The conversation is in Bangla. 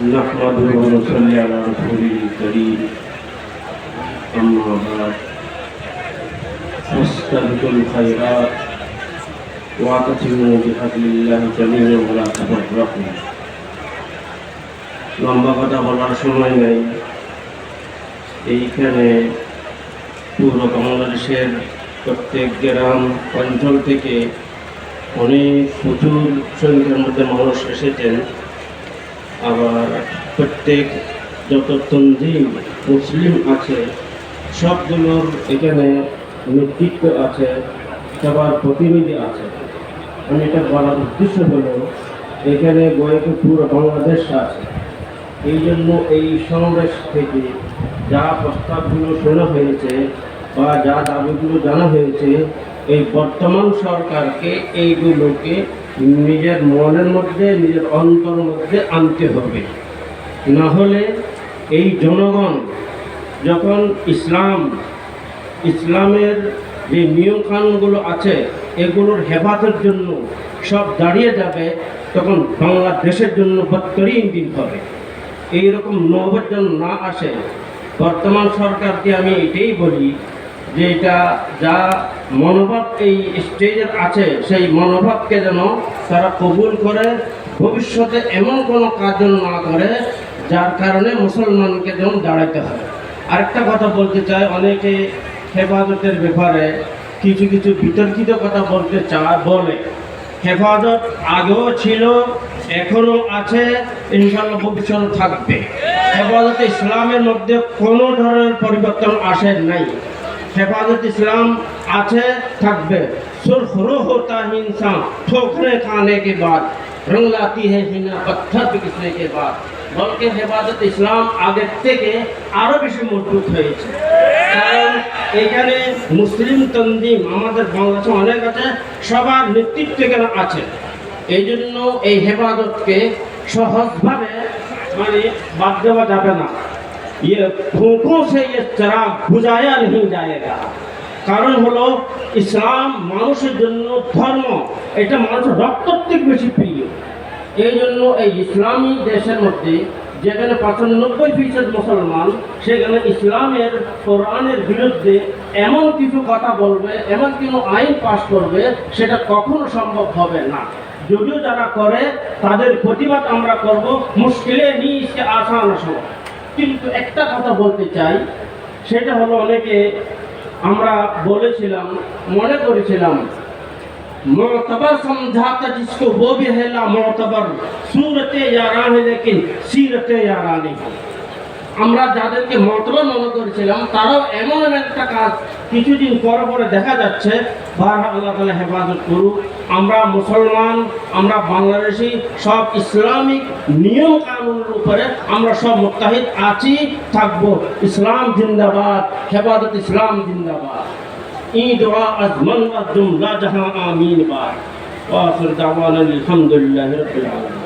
نحمده ونصلي على رسوله الكريم أما بعد فاستبقوا الخيرات واعتصموا بحبل الله جميعا ولا تفرقوا লম্বা কথা বলার সময় নেই এইখানে পূর্ব বাংলাদেশের প্রত্যেক গ্রাম অঞ্চল থেকে অনেক প্রচুর সংখ্যার মধ্যে মানুষ এসেছেন আবার প্রত্যেক যত তন্দিম মুসলিম আছে সবগুলোর এখানে নেতৃত্ব আছে, সবার প্রতিনিধি আছে। আমি এটা বলার উদ্দেশ্য হলো, এখানে গয়েকে পুরো বাংলাদেশ আছে। এই জন্য এই সমাবেশ থেকে যা প্রস্তাবগুলো শোনা হয়েছে বা যা দাবিগুলো জানা হয়েছে, এই বর্তমান সরকারকে এইগুলোকে নিজের মনের মধ্যে, নিজের অন্তর মধ্যে আনতে হবে। না হলে এই জনগণ যখন ইসলাম, ইসলামের যে নিয়মকানুনগুলো আছে, এগুলোর হেফাজতের জন্য সব দাঁড়িয়ে যাবে, তখন বাংলাদেশের জন্য বত্তরিন দিন হবে। এইরকম নবজন না আসে, বর্তমান সরকারকে আমি এটাই বলি যে এটা যা মনোভাব এই স্টেজের আছে, সেই মনোভাবকে যেন তারা কবুল করে, ভবিষ্যতে এমন কোনো কাজ যেন না করে, যার কারণে মুসলমানকে যেন দাঁড়াইতে হয়। আরেকটা কথা বলতে চাই, অনেকে হেফাজতের ব্যাপারে কিছু কিছু বিতর্কিত কথা বলতে চায়, বলে। হেফাজত আগেও ছিল এখনও আছে ইনশাল্লাহ ভবিষ্যতে থাকবে। হেফাজত ইসলামের মধ্যে কোনো ধরনের পরিবর্তন আসে নাই। হেফাজত ইসলাম আছে থাকবে सुर्ख रूह होता है इंसान ठोकरे खाने के बाद रंग लाती है हिना पत्थर पिघलने के बाद বলকে হেফাজত ইসলাম আগের থেকে আরো বেশি মজবুত হয়েছে কারণ এখানে মুসলিম তন্দিম আমাদের বাংলাদেশে অনেক আছে সবার নেতৃত্ব এখানে আছে এই জন্য এই হেফাজতকে সহজভাবে মানে বাদ দেওয়া যাবে না ये फूकों से ये चराग बुझाया नहीं जाएगा কারণ হলো ইসলাম মানুষের জন্য ধর্ম এটা মানুষের রক্তর থেকে বেশি প্রিয় এই জন্য এই ইসলামী দেশের মধ্যে যেখানে পঁচানব্বই ফিসদ মুসলমান সেখানে ইসলামের কোরআনের বিরুদ্ধে এমন কিছু কথা বলবে এমন কোনো আইন পাশ করবে সেটা কখনো সম্ভব হবে না যদিও যারা করে তাদের প্রতিবাদ আমরা করব মুশকিলে নিয়ে ইসকে আসান সময় কিন্তু একটা কথা বলতে চাই সেটা হলো অনেকে আমরা বলেছিলাম মনে করেছিলাম मोतबर समझाता जिसको वो भी है ला मोतबर सूरत यारान है लेकिन सीरत यारा नहीं আমরা যাদেরকে মতবর মনে করেছিলাম, তারাও এমন একটা কাজ কিছুদিন পর পরে দেখা যাচ্ছে। বার আল্লাহ হেফাজত করুক। আমরা মুসলমান, আমরা বাংলাদেশি, সব ইসলামিক নিয়ম কানুনের উপরে আমরা সব মোত্তাহিদ আছি, থাকব। ইসলাম জিন্দাবাদ, হেফাজত ইসলাম জিন্দাবাদ। ঈদ আজমান আজম লা জাহাঁ আমিন বার ওয়াফির দাওয়ানা আলহামদুলিল্লাহি আলামিন।